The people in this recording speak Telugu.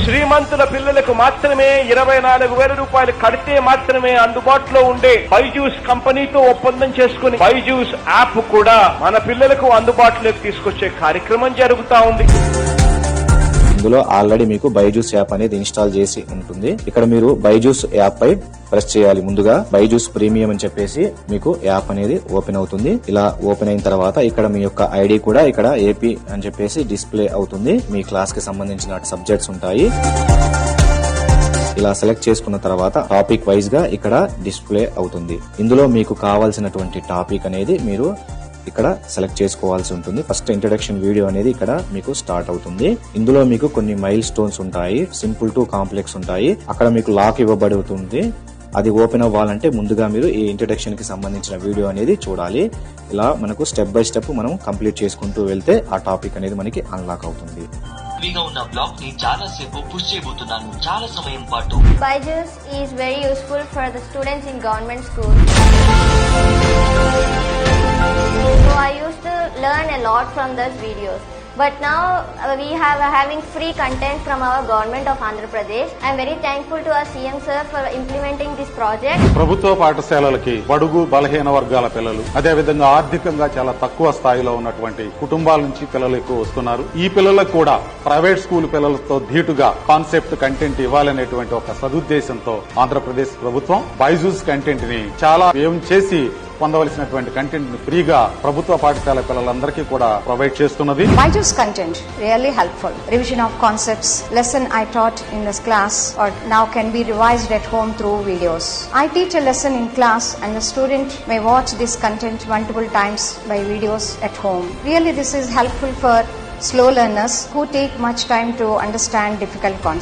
శ్రీమంతుల పిల్లలకు మాత్రమే ఇరవై నాలుగు వేల రూపాయలు కడితే మాత్రమే అందుబాటులో ఉండే బైజూస్ కంపెనీతో ఒప్పందం చేసుకుని బైజూస్ యాప్ కూడా మన పిల్లలకు అందుబాటులోకి తీసుకొచ్చే కార్యక్రమం జరుగుతా ఉంది. ఇందులో ఆల్రెడీ మీకు బైజూస్ యాప్ అనేది ఇన్స్టాల్ చేసి ఉంటుంది. ఇక్కడ మీరు బైజూస్ యాప్ పై ప్రెస్ చేయాలి. ముందుగా బైజూస్ ప్రీమియం అని చెప్పేసి మీకు యాప్ అనేది ఓపెన్ అవుతుంది. ఇలా ఓపెన్ అయిన తర్వాత ఇక్కడ మీ యొక్క ఐడి కూడా ఇక్కడ ఏపీ అని చెప్పేసి డిస్ప్లే అవుతుంది. మీ క్లాస్కి సంబంధించిన సబ్జెక్ట్స్ ఉంటాయి. ఇలా సెలెక్ట్ చేసుకున్న తర్వాత టాపిక్ వైజ్గా ఇక్కడ డిస్ప్లే అవుతుంది. ఇందులో మీకు కావాల్సినటువంటి టాపిక్ అనేది మీరు ఇక్కడ సెలెక్ట్ చేసుకోవాల్సి ఉంటుంది. ఫస్ట్ ఇంట్రడక్షన్ వీడియో అనేది ఇక్కడ మీకు స్టార్ట్ అవుతుంది. ఇందులో మీకు కొన్ని మైల్ స్టోన్స్ ఉంటాయి. సింపుల్ టు కాంప్లెక్స్ ఉంటాయి. అక్కడ మీకు లాక్ ఇవ్వబడుతుంది అది ఓపెన్ అవ్వాలంటే ముందుగా మీరు ఈ ఇంట్రడక్షన్కి సంబంధించిన వీడియో అనేది చూడాలి. ఇలా మనకు స్టెప్ బై స్టెప్ మనం కంప్లీట్ చేసుకుంటూ వెళ్తే ఆ టాపిక్ అనేది మనకి అన్లాక్ అవుతుంది. ఫ్రీగా ఉన్న బ్లాక్ని చాలా సేపు పుష్ చేయబోతున్నాను. చాలా సమయం పాటు. Byju's is very useful for the students in government schools. Got from those videos. But now uh, we have uh, having free content from our government of Andhra Pradesh. I am very thankful to our CM sir for implementing this project. ప్రభుత్వ పాఠశాలలకి బడుగు బలహీన వర్గాల పిల్లలు అదే విధంగా ఆర్థికంగా చాలా తక్కువ స్థాయిలో ఉన్నటువంటి కుటుంబాల నుంచి పిల్లలు ఎక్కువ వస్తున్నారు ఈ పిల్లలకు కూడా ప్రైవేట్ స్కూల్ పిల్లలతో ధీటుగా కాన్సెప్ట్ కంటెంట్ ఇవ్వాలనేటువంటి ఒక సదుద్దేశంతో ఆంధ్రప్రదేశ్ ప్రభుత్వం బైజూస్ కంటెంట్ని చాలా వ్యయం చేసి పొందవలసినటువంటి కంటెంట్ని ఫ్రీగా ప్రభుత్వ పాఠశాల పిల్లలందరికీ కూడా ప్రొవైడ్ చేస్తున్నది Byju's content really helpful. Revision of concepts, lesson I taught in this class or now can be revised at home through videos. I teach a lesson in class and the student may watch this content multiple times by videos at home. Really this is helpful for slow learners who take much time to understand difficult concepts.